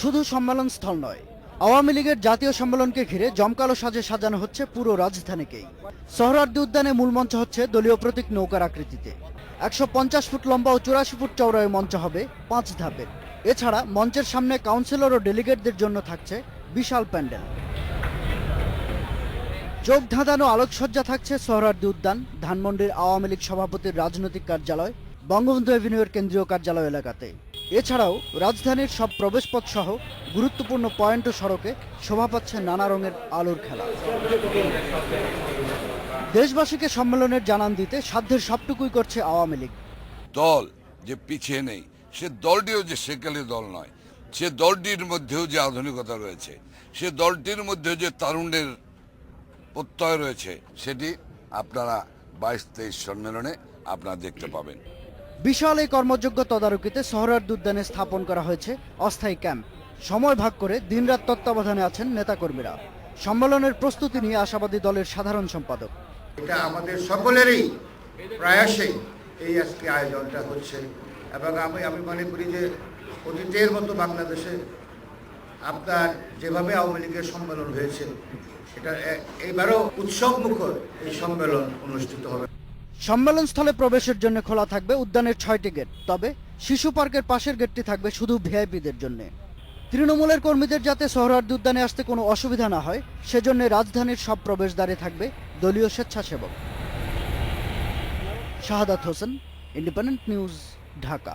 শুধু সম্মেলন স্থল নয়, আওয়ামী লীগের জাতীয় সম্মেলনকে ঘিরে জমকালো সাজে সাজানো হচ্ছে পুরো রাজধানীকেই। সোহরার্দি উদ্যানে মূল মঞ্চ হচ্ছে দলীয় প্রতীক নৌকার আকৃতিতে। একশো পঞ্চাশ ফুট লম্বা ও চুরাশি ফুট এই মঞ্চ হবে পাঁচ ধাপের। এছাড়া মঞ্চের সামনে কাউন্সিলর ও ডেলিগেটদের জন্য থাকছে বিশাল প্যান্ডেল। চোখ ধাঁধানো আলোকসজ্জা থাকছে সোহরার্দি উদ্যান, ধানমন্ডির আওয়ামী লীগ সভাপতির রাজনৈতিক কার্যালয়, বঙ্গবন্ধু এভিনিউয়ের কেন্দ্রীয় কার্যালয় এলাকাতে। এছাড়াও রাজধানীর সব প্রবেশপথ সহ গুরুত্বপূর্ণ পয়েন্ট সড়কে শোভা পাচ্ছে নানা রঙের আলোর খেলা। দেশবাসীকে সম্মেলনের জানান দিতে সাধ্যের সবটুকুই করছে আওয়ামী লীগ। দল যে পিছিয়ে নেই, সে দলটিও যে সেকেলে দল নয়, সে দলটির মধ্যেও যে আধুনিকতা রয়েছে, সে দলটির মধ্যে যে তারুণ্যের প্রত্যয় রয়েছে, সেটি আপনারা বাইশ তেইশ সম্মেলনে আপনারা দেখতে পাবেন। বিশাল এই কর্মযোগ্য তদারকিতে সোহরার্দি উদ্যানে স্থাপন করা হয়েছে অস্থায়ী ক্যাম্প। সময় ভাগ করে দিনরাত তত্ত্বাবধানে আছেন নেতাকর্মীরা। সম্মেলনের প্রস্তুতি নিয়ে আশাবাদী দলের সাধারণ সম্পাদক। এটা আমাদের সকলেরই প্রয়াসে এই আজকে আয়োজনটা হচ্ছে এবং আমি আমি মনে করি যে অতীতের মতো বাংলাদেশে আপনার যেভাবে আওয়ামী লীগের সম্মেলন হয়েছে এটা এ- এবারও উৎসব মুখর এই সম্মেলন অনুষ্ঠিত হবে। সম্মেলন স্থলে প্রবেশের জন্য খোলা থাকবে উদ্যানের ছয়টি গেট। তবে শিশু পার্কের পাশের গেটটি থাকবে শুধু ভিআইপিদের জন্য। তৃণমূলের কর্মীদের যাতে সোহরার্দি উদ্যানে আসতে কোনো অসুবিধা না হয়, সেজন্য রাজধানীর সব প্রবেশদ্বারে থাকবে দলীয় স্বেচ্ছাসেবক। Shahadat Hossain, Independent News, Dhaka.